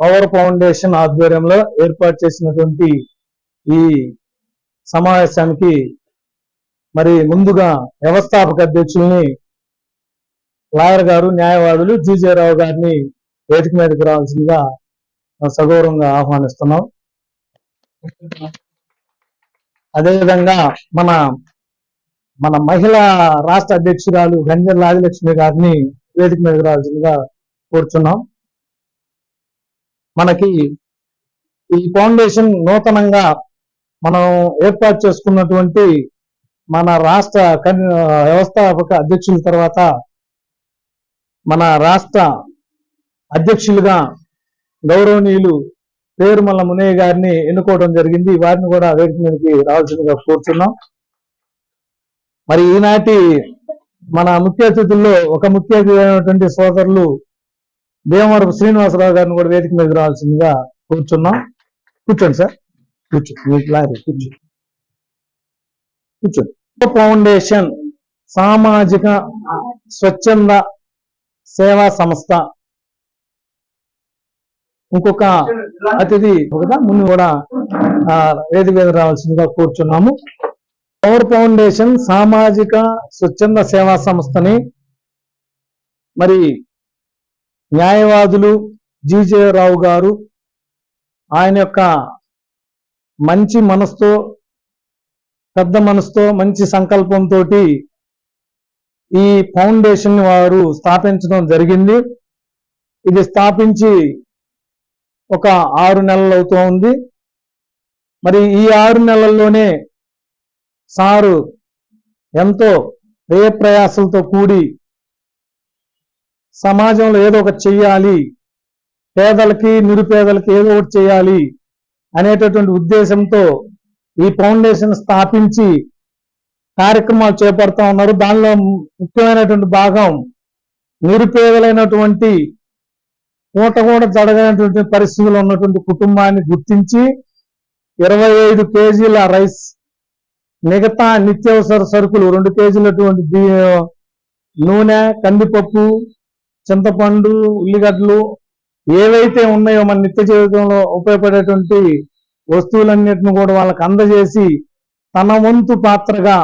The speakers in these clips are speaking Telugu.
పవర్ ఫౌండేషన్ ఆధ్వర్యంలో ఏర్పాటు చేసినటువంటి ఈ సమావేశానికి మరి ముందుగా వ్యవస్థాపక అధ్యక్షుల్ని లాయర్ గారు న్యాయవాదులు జీజే రావు గారిని వేదిక మీదకి రావాల్సిందిగా సగౌరవంగా ఆహ్వానిస్తున్నాం. అదేవిధంగా మన మన మహిళా రాష్ట్ర అధ్యక్షురాలు గంజర్ రాజలక్ష్మి గారిని వేదిక మీదకి రావాల్సిందిగా కూర్చున్నాం. మనకి ఈ ఫౌండేషన్ నూతనంగా మనం ఏర్పాటు చేసుకున్నటువంటి మన రాష్ట్ర వ్యవస్థాపక అధ్యక్షుల తర్వాత మన రాష్ట్ర అధ్యక్షులుగా గౌరవనీయులు పేరుమల్ల మునయ్య గారిని ఎన్నుకోవడం జరిగింది. వారిని కూడా వేదిక మీదకి రావాల్సిందిగా కోరుతున్నాం మరి ఈనాటి మన ముఖ్య అతిథుల్లో ఒక ముఖ్య అతిథి అయినటువంటి సోదరులు దేవవరపు శ్రీనివాసరావు గారిని కూడా వేదిక మీద రావాల్సిందిగా కూర్చున్నాం. కూర్చోండి సార్. కూర్చోండి. కూర్చోండి. కూర్చోండి. ఫౌండేషన్ సామాజిక స్వచ్ఛంద సేవా సంస్థ. ఇంకొక అతిథి కదా ముందు కూడా వేదిక మీద రావాల్సిందిగా కూర్చున్నాము. పవర్ ఫౌండేషన్ సామాజిక స్వచ్ఛంద సేవా సంస్థని మరి న్యాయవాదులు జీజే రావు గారు ఆయన యొక్క మంచి మనసుతో పెద్ద మనసుతో మంచి సంకల్పంతో ఈ ఫౌండేషన్ వారు స్థాపించడం జరిగింది. ఇది స్థాపించి ఒక ఆరు నెలలు అవుతూ ఉంది. మరి ఈ ఆరు నెలల్లోనే సారు ఎంతో ప్రయాసలతో కూడి సమాజంలో ఏదో ఒకటి చెయ్యాలి. పేదలకి నిరుపేదలకి ఏదో ఒకటి చేయాలి అనేటటువంటి ఉద్దేశంతో ఈ ఫౌండేషన్ స్థాపించి కార్యక్రమాలు చేపడతా ఉన్నారు. దానిలో ముఖ్యమైనటువంటి భాగం నిరుపేదలైనటువంటి పూట కూడా జరగనటువంటి పరిస్థితులు ఉన్నటువంటి కుటుంబాన్ని గుర్తించి ఇరవై ఐదు కేజీల రైస్ మిగతా నిత్యావసర సరుకులు రెండు కేజీలటువంటి నూనె కందిపప్పు చింతపండు ఉల్లిగడ్డలు ఏవైతే ఉన్నాయో మన నిత్య జీవితంలో ఉపయోగపడేటువంటి వస్తువులన్నిటిని కూడా వాళ్ళకి అందజేసి తన వంతు పాత్రగా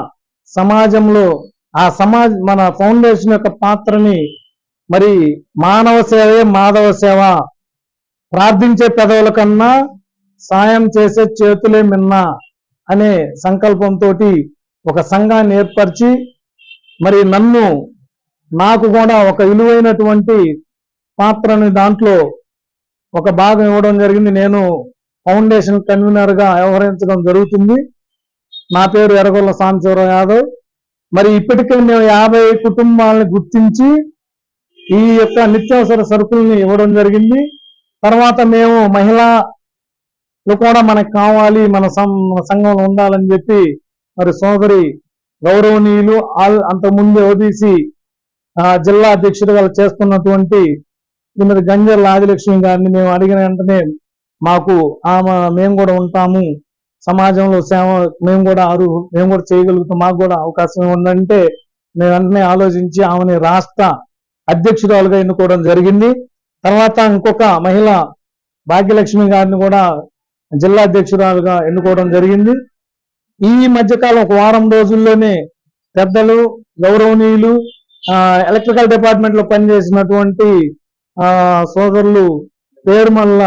సమాజంలో ఆ సమాజ మన ఫౌండేషన్ యొక్క పాత్రని మరి మానవ సేవే మాధవ సేవ ప్రార్థించే పెదవుల కన్నా సాయం చేసే చేతులే మిన్న అనే సంకల్పంతో ఒక సంఘాన్ని ఏర్పరిచి మరి నన్ను నాకు కూడా ఒక విలువైనటువంటి పాత్రని దాంట్లో ఒక భాగం ఇవ్వడం జరిగింది. నేను ఫౌండేషన్ కన్వీనర్గా వ్యవహరించడం జరుగుతుంది. నా పేరు ఎర్రగొల్ల సాంబశివరావు యాదవ్. మరి ఇప్పటికే మేము యాభై కుటుంబాలను గుర్తించి ఈ యొక్క నిత్యావసర సరుకుల్ని ఇవ్వడం జరిగింది. తర్వాత మేము మహిళలు కూడా మనకు కావాలి మన సం- మన సంఘంలో ఉండాలని చెప్పి మరి సోదరి గౌరవనీయులు అంతకుముందు ఓబీసీ ఆ, జిల్లా వాళ్ళు చేస్తున్నటువంటి శ్రీమతి గంజర్ రాజలక్ష్మి గారిని మేము అడిగిన వెంటనే మాకు ఆమె మేము కూడా ఉంటాము. సమాజంలో సేవ మేము కూడా అరు మేము కూడా చేయగలుగుతాం. మాకు కూడా అవకాశం ఉందంటే మేము వెంటనే ఆలోచించి ఆమెని రాష్ట్ర అధ్యక్షురాలుగా ఎన్నుకోవడం జరిగింది. తర్వాత ఇంకొక మహిళ భాగ్యలక్ష్మి గారిని కూడా జిల్లా అధ్యక్షురాలుగా ఎన్నుకోవడం జరిగింది. ఈ మధ్యకాలం ఒక వారం రోజుల్లోనే పెద్దలు గౌరవనీయులు ఎలక్ట్రికల్ డిపార్ట్మెంట్లో పనిచేసినటువంటి ఆ సోదరులు పేరుమల్ల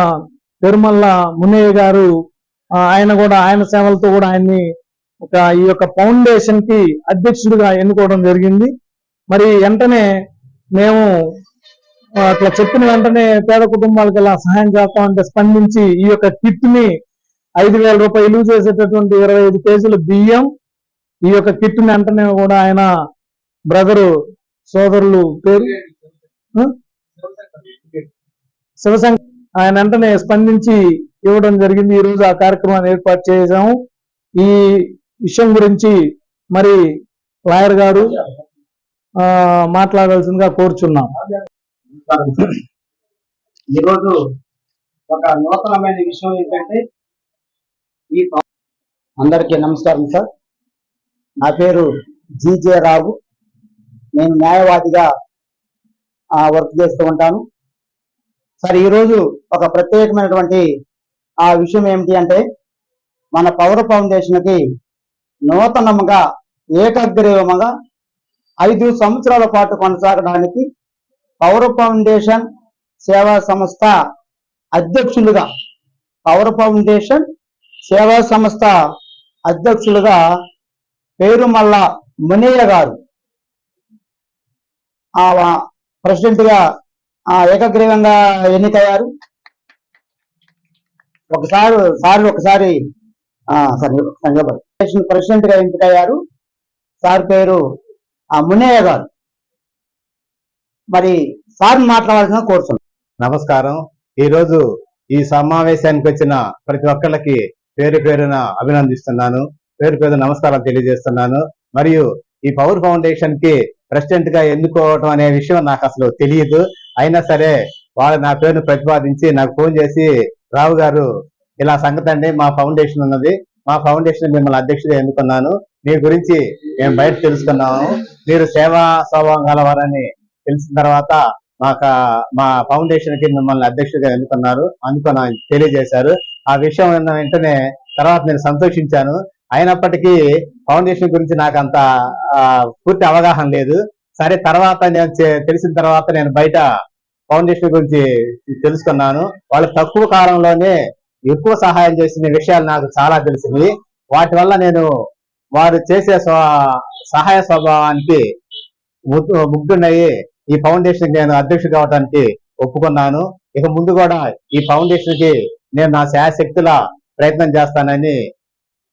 పేరుమల్ల మునయ్య గారు ఆయన కూడా ఆయన సేవలతో కూడా ఆయన్ని ఒక ఈ యొక్క ఫౌండేషన్కి అధ్యక్షుడిగా ఎన్నుకోవడం జరిగింది. మరి వెంటనే మేము అట్లా చెప్పిన వెంటనే పేద కుటుంబాలకు ఇలా సహాయం చేస్తామంటే స్పందించి ఈ యొక్క కిట్ని ఐదు వేల రూపాయలు చేసేటటువంటి ఇరవై ఐదు కేజీల బియ్యం ఈ యొక్క కిట్ని వెంటనే కూడా ఆయన బ్రదరు సోదరులు పేరు? శివశంకర్. ఆయన వెంటనే స్పందించి ఇవ్వడం జరిగింది. ఈ రోజు ఆ కార్యక్రమాన్ని ఏర్పాటు చేసాము ఈ విషయం గురించి మరి లాయర్ గారు ఆ, మాట్లాడాల్సిందిగా కోరుచున్నాం. ఈరోజు ఒక నూతనమైన విషయం ఏంటంటే ఈ అందరికీ నమస్కారం సార్. నా పేరు జీజే రావు. నేను న్యాయవాదిగా వర్క్ చేస్తూ ఉంటాను. సార్ ఈరోజు ఒక ప్రత్యేకమైనటువంటి ఆ విషయం ఏమిటి అంటే మన పవర్ ఫౌండేషన్కి నూతనముగా ఏకగ్రీవముగా ఐదు సంవత్సరాల పాటు కొనసాగడానికి పవర్ ఫౌండేషన్ సేవా సంస్థ అధ్యక్షులుగా పవర్ ఫౌండేషన్ సేవా సంస్థ అధ్యక్షులుగా పేరుమల్ల మునయ్య గారు ప్రెసిడెంట్గా ఆ ఏకగ్రీవంగా ఎన్నికయ్యారు? ఒకసారి సార్ ఒకసారి ప్రెసిడెంట్గా ఎంపికయ్యారు. సార్ పేరు ఆ మునయ్య గారు. మరి సార్ మాట్లాడాల్సిన కోరుతున్నాను నమస్కారం. ఈ రోజు ఈ సమావేశానికి వచ్చిన ప్రతి ఒక్కళ్ళకి పేరు పేరున అభినందిస్తున్నాను. పేరు పేరు నమస్కారం తెలియజేస్తున్నాను. మరియు ఈ పవర్ ఫౌండేషన్కి ప్రెసిడెంట్గా ఎన్నుకోవటం అనే విషయం నాకు అసలు తెలియదు అయినా సరే వాళ్ళు నా పేరును ప్రతిపాదించి నాకు ఫోన్ చేసి రావు గారు ఇలా సంగతి అండి మా ఫౌండేషన్ ఉన్నది. మా ఫౌండేషన్ మిమ్మల్ని అధ్యక్షుడు ఎన్నుకున్నాను. మీ గురించి మేము బయట తెలుసుకున్నాము. మీరు సేవా స్వభావం గలవారని తెలిసిన తర్వాత మాకు మా ఫౌండేషన్కి మిమ్మల్ని అధ్యక్షుడిగా ఎన్నుకున్నారు. అనుకున్న తెలియజేశారు. ఆ విషయం విన్న వెంటనే తర్వాత నేను సంతోషించాను. అయినప్పటికీ ఫౌండేషన్ గురించి నాకు అంత పూర్తి అవగాహన లేదు. సరే తర్వాత నేను తెలిసిన తర్వాత నేను బయట ఫౌండేషన్ గురించి తెలుసుకున్నాను. వాళ్ళు తక్కువ కాలంలోనే ఎక్కువ సహాయం చేసిన విషయాలు నాకు చాలా తెలిసింది వాటి వల్ల నేను వారు చేసే సహాయ స్వభావానికి ముగ్ధ- ముగ్ధుడయ్యి ఈ ఫౌండేషన్ నేను అధ్యక్షుడు కావడానికి ఒప్పుకున్నాను. ఇక ముందు కూడా ఈ ఫౌండేషన్కి నేను నా శాయశక్తుల ప్రయత్నం చేస్తానని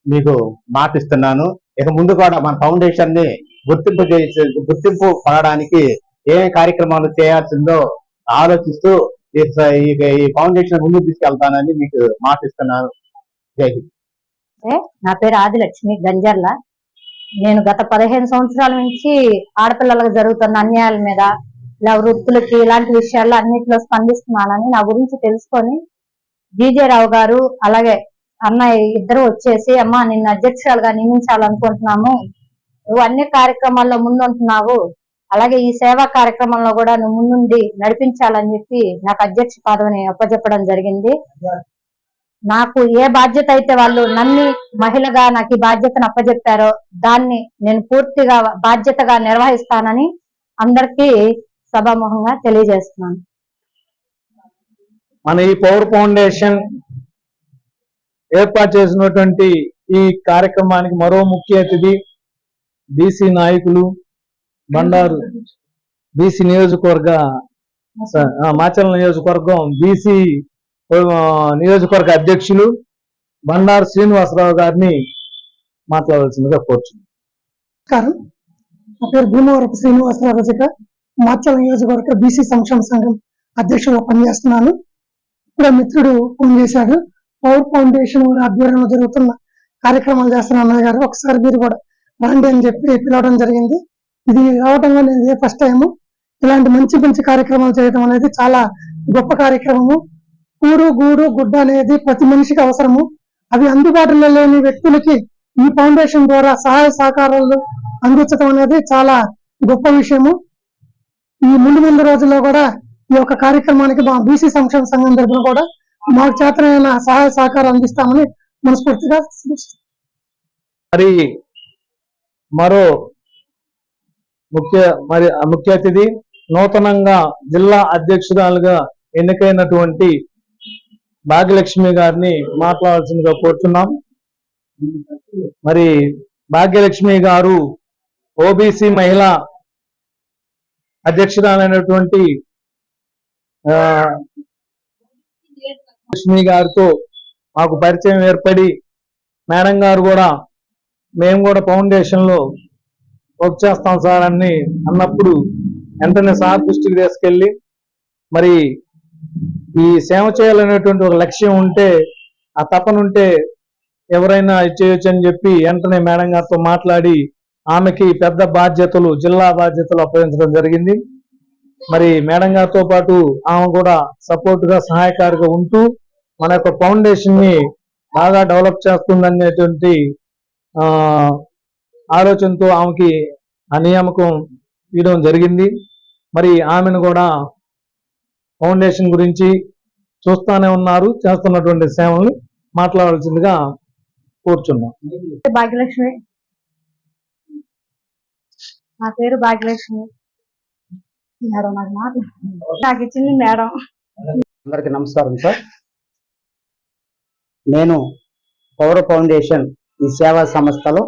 మీకు మాటిస్తున్నాను. ఇక ముందు కూడా మన ఫౌండేషన్ని గుర్తింపు చేసే గుర్తింపు పడడానికి ఏ కార్యక్రమాలు చేయాల్సిందో ఆలోచిస్తూ ఈ ఈ- ఫౌండేషన్ ముందుకు తీసుకెళ్తానని మీకు మాటిస్తున్నాను. జై హింద్. నా పేరు ఆదిలక్ష్మి గంజర్ల. నేను గత పదిహేను సంవత్సరాల నుంచి ఆడపిల్లలకు జరుగుతున్న అన్యాయాల మీద ఇలా వృత్తులకి ఇలాంటి విషయాల్లో అన్నింటిలో స్పందిస్తున్నానని నా గురించి తెలుసుకొని జీజే రావు గారు అలాగే అన్నయ్య ఇద్దరు వచ్చేసి అమ్మా నిన్ను అధ్యక్షురాలుగా నియమించాలనుకుంటున్నాము. నువ్వు అన్ని కార్యక్రమాల్లో ముందుంటున్నావు. అలాగే ఈ సేవా కార్యక్రమంలో కూడా నువ్వు ముందుండి నడిపించాలని చెప్పి నాకు అధ్యక్ష పదవిని అప్పచెప్పడం జరిగింది. నాకు ఏ బాధ్యత అయితే వాళ్ళు నన్ను మహిళగా నాకు ఈ బాధ్యతను అప్పచెప్పారో దాన్ని నేను పూర్తిగా బాధ్యతగా నిర్వహిస్తానని అందరికీ సభాముఖంగా తెలియజేస్తున్నాను. మన ఈ పవర్ ఫౌండేషన్ ఏర్పాటు చేసినటువంటి ఈ కార్యక్రమానికి మరో ముఖ్య అతిథి బీసీ నాయకులు బండారు బీసీ నియోజకవర్గ ఆ, నియోజకవర్గం బీసీ నియోజకవర్గ అధ్యక్షులు బండారు శ్రీనివాసరావు గారిని మాట్లాడాల్సిందిగా కోరుచున్నాను. నమస్కారం. నా పేరు భూమవరపు శ్రీనివాసరావు రజక. మాచల్ నియోజకవర్గ బీసీ సంక్షేమ సంఘం అధ్యక్షుడిగా పనిచేస్తున్నాను. ఇప్పుడు మిత్రుడు ఫోన్ చేశాడు. పవర్ ఫౌండేషన్ వారి ఆధ్వర్యంలో జరుగుతున్న కార్యక్రమాలు చేస్తున్న అన్నయ్య గారు ఒకసారి మీరు కూడా రండి అని చెప్పి పిలవడం జరిగింది. ఇది రావడంలో నేను ఇదే ఫస్ట్ టైము ఇలాంటి మంచి మంచి కార్యక్రమాలు చేయడం అనేది చాలా గొప్ప కార్యక్రమము. కూడు గూడు గుడ్డ అనేది ప్రతి మనిషికి అవసరము. అవి అందుబాటులో లేని వ్యక్తులకి ఈ ఫౌండేషన్ ద్వారా సహాయ సహకారాలు అందించడం అనేది చాలా గొప్ప విషయము. ఈ ముందు ముందు రోజుల్లో కూడా ఈ యొక్క కార్యక్రమానికి మా బీసీ సంక్షేమ సంఘం తరఫున కూడా మాకు చేతనైన సహాయ సహకారం అందిస్తామని మనస్ఫూర్తిగా మరి మరో ముఖ్య మరి ముఖ్య అతిథి నూతనంగా జిల్లా అధ్యక్షురాలుగా ఎన్నికైనటువంటి భాగ్యలక్ష్మి గారిని మాట్లాడాల్సిందిగా కోరుతున్నాం మరి భాగ్యలక్ష్మి గారు ఓబీసీ మహిళ అధ్యక్షురాలైనటువంటి ఆ, లక్ష్మి గారితో మాకు పరిచయం ఏర్పడి మేడం గారు కూడా మేము కూడా ఫౌండేషన్లో వర్క్ చేస్తాం సార్ అని అన్నప్పుడు వెంటనే సార్ దృష్టికి తీసుకెళ్ళి మరి ఈ సేవ చేయాలనేటువంటి ఒక లక్ష్యం ఉంటే ఆ తపన ఉంటే ఎవరైనా చేయొచ్చు అని చెప్పి వెంటనే మేడం గారితో మాట్లాడి ఆమెకి పెద్ద బాధ్యతలు జిల్లా బాధ్యతలు అప్పగించడం జరిగింది. మరి మేడం గారితో పాటు ఆమె కూడా సపోర్ట్గా సహాయకారిగా ఉంటూ మన యొక్క ఫౌండేషన్ని బాగా డెవలప్ చేస్తుందనేటువంటి ఆ ఆలోచనతో ఆమెకి ఆ నియామకం ఇవ్వడం జరిగింది. మరి ఆమెను కూడా ఫౌండేషన్ గురించి చూస్తానే ఉన్నారు చేస్తున్నటువంటి సేవల్ని మాట్లాడాల్సిందిగా కూర్చున్నాం. భాగ్యలక్ష్మి. నా పేరు భాగ్యలక్ష్మి. మేడం నాకు నాకు ఇచ్చింది మేడం. అందరికి నమస్కారం సార్. నేను పౌర ఫౌండేషన్ ఈ సేవా సంస్థలో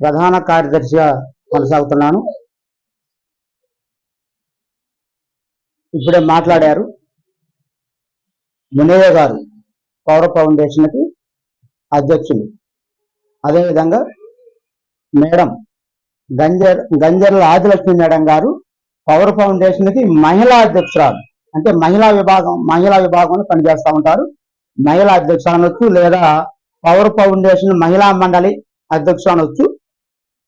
ప్రధాన కార్యదర్శిగా కొనసాగుతున్నాను. ఇప్పుడే మాట్లాడారు మునయ్య గారు పౌర ఫౌండేషన్కి అధ్యక్షులు. అదేవిధంగా మేడం గంజర్ గంజర్ల ఆదిలక్ష్మి మేడం గారు పవర్ ఫౌండేషన్కి మహిళా అధ్యక్షురాలు. అంటే మహిళా విభాగం మహిళా విభాగంలో పనిచేస్తూ ఉంటారు. మహిళా అధ్యక్షులు అనొచ్చు లేదా పవర్ ఫౌండేషన్ మహిళా మండలి అధ్యక్షులు అనొచ్చు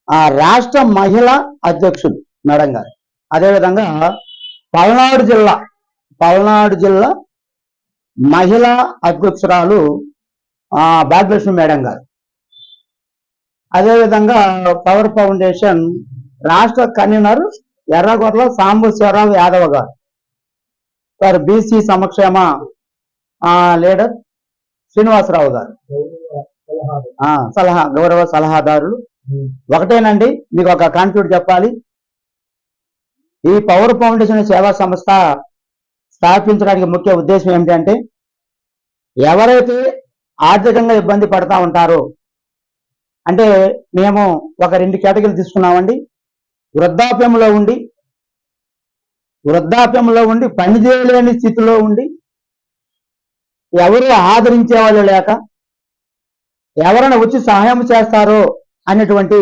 ఆ రాష్ట్ర మహిళా అధ్యక్షులు మేడం గారు. అదేవిధంగా పల్నాడు జిల్లా పల్నాడు జిల్లా మహిళా అధ్యక్షురాలు ఆ భాగ్యలక్ష్మి మేడం గారు. అదేవిధంగా పవర్ ఫౌండేషన్ రాష్ట్ర కన్వీనర్ ఎర్రగొర్ల సాంబశివరావు యాదవ్ గారు. సార్ బీసీ సంక్షేమ లీడర్ శ్రీనివాసరావు గారు. సలహా గౌరవ సలహాదారులు. ఒకటేనండి మీకు ఒక కాన్ఫిడెంట్ చెప్పాలి. ఈ పవర్ ఫౌండేషన్ సేవా సంస్థ స్థాపించడానికి ముఖ్య ఉద్దేశం ఏమిటంటే ఎవరైతే ఆర్థికంగా ఇబ్బంది పడతా ఉంటారో అంటే మేము ఒక రెండు కేటగిరీలు తీసుకున్నామండి. వృద్ధాప్యంలో ఉండి వృద్ధాప్యంలో ఉండి పని చేయలేని స్థితిలో ఉండి ఎవరు ఆదరించే వాళ్ళు లేక ఎవరైనా వచ్చి సహాయం చేస్తారో అనేటువంటి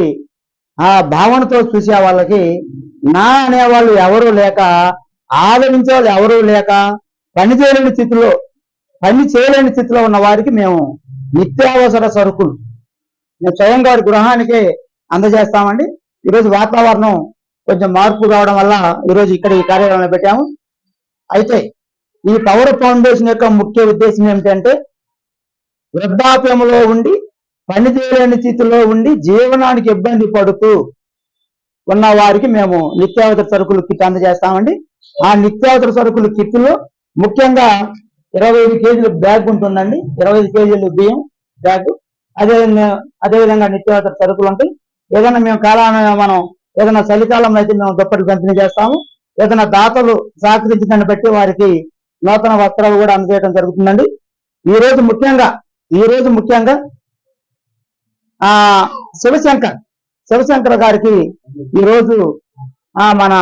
ఆ భావనతో చూసే వాళ్ళకి నా అనేవాళ్ళు ఎవరు లేక ఆదరించే వాళ్ళు ఎవరు లేక పని చేయలేని స్థితిలో పని చేయలేని స్థితిలో ఉన్న వారికి మేము నిత్యావసర సరుకులు. మేము స్వయం గారి గృహానికి అందజేస్తామండి. ఈరోజు వాతావరణం కొంచెం మార్పు రావడం వల్ల ఈరోజు ఇక్కడ ఈ కార్యాలయంలో పెట్టాము. అయితే ఈ పవర్ ఫౌండేషన్ యొక్క ముఖ్య ఉద్దేశం ఏమిటంటే వృద్ధాప్యంలో ఉండి పని చేయలేని స్థితిలో ఉండి జీవనానికి ఇబ్బంది పడుతూ ఉన్న వారికి మేము నిత్యావసర సరుకులు కిట్ అందజేస్తామండి. ఆ నిత్యావసర సరుకులు కిట్లో ముఖ్యంగా ఇరవై ఐదు కేజీల బ్యాగ్ ఉంటుందండి. ఇరవై ఐదు కేజీలు బియ్యం బ్యాగ్. అదే అదేవిధంగా నిత్యావసర సరుకులు ఉంటాయి. ఏదైనా మేము కాలాన మనం ఏదైనా చలికాలంలో అయితే మేము దుప్పటి పంపిణీ చేస్తాము. ఏదైనా దాతలు సహకరించడాన్ని బట్టి వారికి నూతన వస్త్రాలు కూడా అందజేయడం జరుగుతుందండి. ఈ రోజు ముఖ్యంగా ఈ రోజు ముఖ్యంగా ఆ శివశంకర్ శివశంకర్ గారికి ఈ రోజు ఆ మన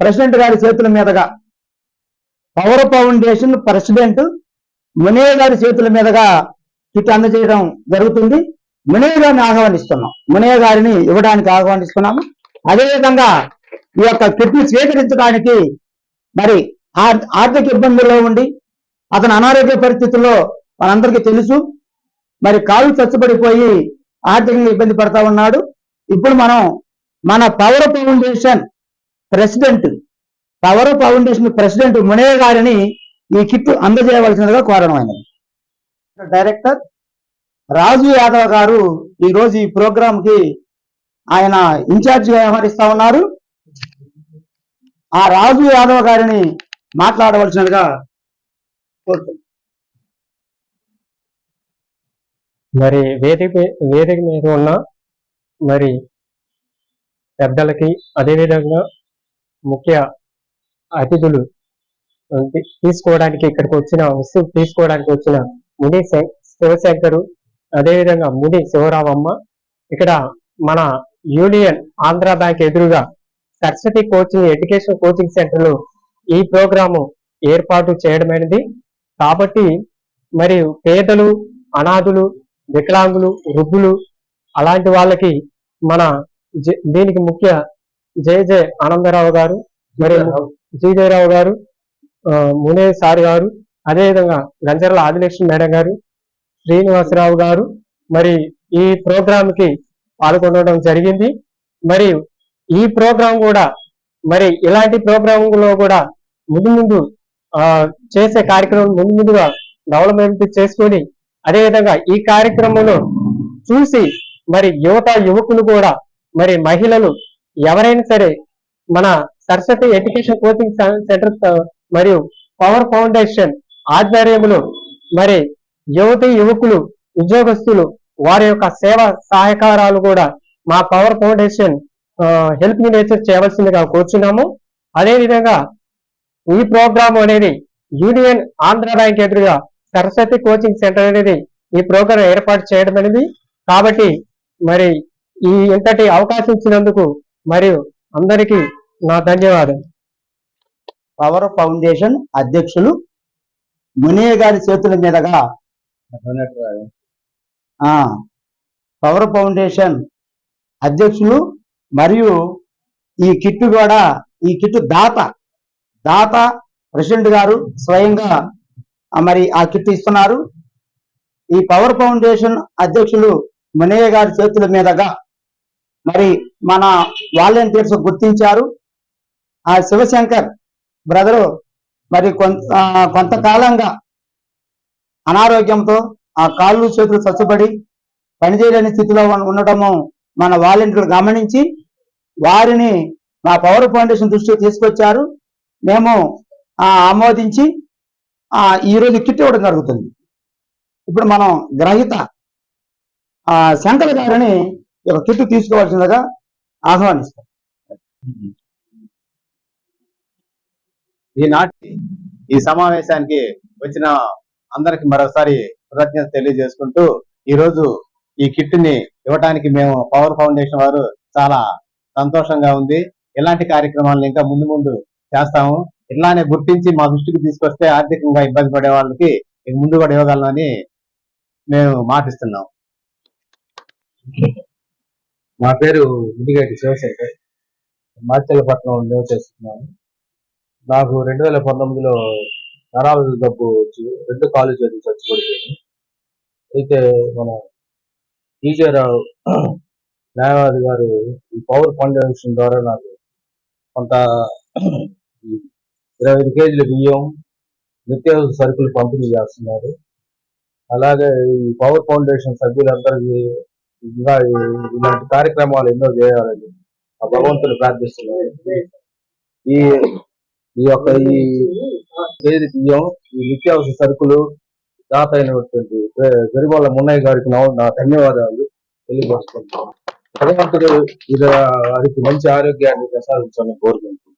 ప్రెసిడెంట్ గారి చేతుల మీదుగా పవర్ ఫౌండేషన్ ప్రెసిడెంట్ మునయ్య గారి చేతుల మీదుగా కిట్ అందజేయడం జరుగుతుంది. మునయ్య గారిని ఆహ్వానిస్తున్నాం. మునయ్య గారిని ఇవ్వడానికి ఆహ్వానిస్తున్నాము. అదేవిధంగా ఈ యొక్క కిట్ని స్వీకరించడానికి మరి ఆర్థిక ఇబ్బందుల్లో ఉండి అతని అనారోగ్య పరిస్థితుల్లో మనందరికీ తెలుసు. మరి కాలు చచ్చుబడిపోయి ఆర్థికంగా ఇబ్బంది పడతా ఉన్నాడు. ఇప్పుడు మనం మన power foundation president power foundation president Munaiah గారిని ఈ కిట్ అందజేయవలసినదిగా కోరడమైనది డైరెక్టర్ రాజు యాదవ్ గారు ఈ రోజు ఈ ప్రోగ్రామ్కి ఆయన ఇన్ఛార్జిగా వ్యవహరిస్తా ఉన్నారు. ఆ రాజు యాదవ్ గారిని మాట్లాడవలసినదిగా కోరుతున్నాను. మరి వేదిక వేదిక మీద ఉన్న మరి పెద్దలకి అదేవిధంగా ముఖ్య అతిథులు తీసుకోవడానికి ఇక్కడికి వచ్చిన వస్తువు తీసుకోవడానికి వచ్చిన ముని శం- శివశంకరు అదేవిధంగా ముని శివరామమ్మ ఇక్కడ మన యూనియన్ ఆంధ్ర బ్యాంక్ ఎదురుగా సరస్వతి కోచింగ్ ఎడ్యుకేషన్ కోచింగ్ సెంటర్లో ఈ ప్రోగ్రాము ఏర్పాటు చేయడమైనది. కాబట్టి మరి పేదలు అనాథులు వికలాంగులు వృద్ధులు అలాంటి వాళ్ళకి మన దీనికి ముఖ్య జే జే ఆనందరావు గారు మరి జీజయరావు గారు మునే సార్ గారు అదేవిధంగా గంజర్ల ఆదిలక్ష్మి మేడం గారు శ్రీనివాసరావు గారు మరి ఈ ప్రోగ్రామ్కి పాల్గొనడం జరిగింది. మరి ఈ ప్రోగ్రాం కూడా మరి ఇలాంటి ప్రోగ్రామ్లో కూడా ముందు ముందు ఆ, చేసే కార్యక్రమం ముందు ముందుగా డెవలప్మెంట్ చేసుకొని అదేవిధంగా ఈ కార్యక్రమంలో చూసి మరి యువత యువకులు కూడా మరి మహిళలు ఎవరైనా సరే మన సరస్వతి ఎడ్యుకేషన్ కోచింగ్ సెంటర్ మరియు పవర్ ఫౌండేషన్ ఆధ్వర్యములు మరి యువతి యువకులు ఉద్యోగస్తులు వారి యొక్క సేవ సహకారాలు కూడా మా పవర్ ఫౌండేషన్ హెల్ప్ నేచర్ చేయవలసిందిగా కోరుచున్నాము. అదేవిధంగా ఈ ప్రోగ్రామ్ అనేది యూనియన్ ఆంధ్ర బ్యాంక్ ఎదురుగా సరస్వతి కోచింగ్ సెంటర్ అనేది ఈ ప్రోగ్రాం ఏర్పాటు చేయడం అనేది. కాబట్టి మరి ఈ ఇంతటి అవకాశం ఇచ్చినందుకు మరియు అందరికీ నా ధన్యవాదాలు. పవర్ ఫౌండేషన్ అధ్యక్షులు మునియ గారి చేతుల మీదుగా పవర్ ఫౌండేషన్ అధ్యక్షులు మరియు ఈ కిట్టు కూడా ఈ కిట్టు దాత దాత ప్రెసిడెంట్ గారు స్వయంగా మరి ఆ కిట్టు ఇస్తున్నారు. ఈ పవర్ ఫౌండేషన్ అధ్యక్షులు మునయ్య గారి చేతుల మీదుగా మరి మన వాలంటీర్స్ గుర్తించారు. ఆ శివశంకర్ బ్రదరు మరి కొంత కొంతకాలంగా అనారోగ్యంతో ఆ కాళ్ళు చేతులు చచ్చుబడి పనిచేయలేని స్థితిలో ఉండటము మన వాలంటీర్లు గమనించి వారిని మా పవర్ ఫౌండేషన్ దృష్టికి తీసుకొచ్చారు. మేము ఆ, ఆమోదించి ఈరోజు ఈ రోజు కిట్ ఇవ్వడం జరుగుతుంది. ఇప్పుడు మనం గ్రహీత ఆ, శంకర్ గారిని ఒక కిట్ తీసుకోవాల్సిందిగా ఆహ్వానిస్తాం. ఈనాటి ఈ సమావేశానికి వచ్చిన అందరికి మరోసారి కృతజ్ఞత తెలియజేసుకుంటూ ఈ రోజు ఈ కిట్ని ఇవ్వడానికి మేము పవర్ ఫౌండేషన్ వారు చాలా సంతోషంగా ఉంది. ఇలాంటి కార్యక్రమాలను ఇంకా ముందు ముందు చేస్తాము. ఇట్లానే గుర్తించి మా దృష్టికి తీసుకొస్తే ఆర్థికంగా ఇబ్బంది పడే వాళ్ళకి ముందు కూడా ఇవ్వగలమని మేము మాటిస్తున్నాం. మా పేరు ముదిగేటి శివశంకర్. మాచల్లపట్నం నివసిస్తున్నాను నాకు రెండు వేల పంతొమ్మిదిలో నరాల డబ్బు వచ్చి రెండు కాలు చేతులు చచ్చిపడిపోయింది అయితే మన టీచర్ న్యాయవాది గారు ఈ పవర్ ఫౌండేషన్ ద్వారా నాకు కొంత ఇరవై ఐదు కేజీల బియ్యం నిత్యావసర సరుకులు పంపిణీ చేస్తున్నారు. అలాగే ఈ పవర్ ఫౌండేషన్ సభ్యులందరికీ ఇంకా ఇలాంటి కార్యక్రమాలు ఎన్నో చేయాలని ఆ భగవంతుని ప్రార్థిస్తున్నాను ఈ ఈ యొక్క ఈ కేజీ బియ్యం ఈ నిత్యావసర సరుకులు దాత అయినటువంటి గరిబాల మున్నయ్య గారికి నా నా ధన్యవాదాలు తెలియపరుస్తున్నాను. భగవంతుడు ఇది వారికి మంచి ఆరోగ్యాన్ని ప్రసాదించాలని కోరుకుంటున్నాను.